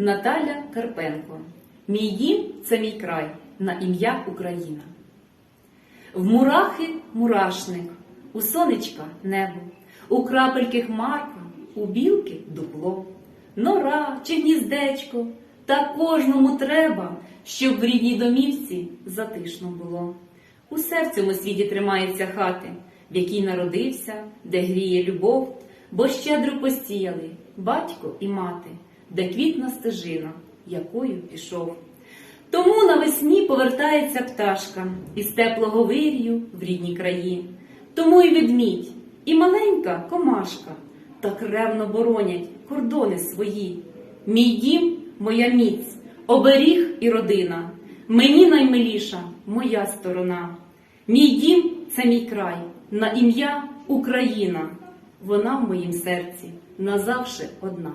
Наталя Карпенко. Мій дім це мій край на ім'я Україна. В мурахи мурашник, у сонечка небо, у крапельки хмарка, у білки дупло, нора чи гніздечко, та кожному треба, щоб в рідній домівці затишно було. Усе в цьому світі тримається хати, в якій народився, де гріє любов, бо щедро посіяли батько і мати, де квітна стежина, якою пішов. Тому навесні повертається пташка із теплого вирію в рідні краї. Тому і ведмідь, і маленька комашка так ревно боронять кордони свої. Мій дім, моя міць, оберіг і родина. Мені наймиліша моя сторона. Мій дім це мій край, на ім'я Україна. Вона в моїм серці назавше одна.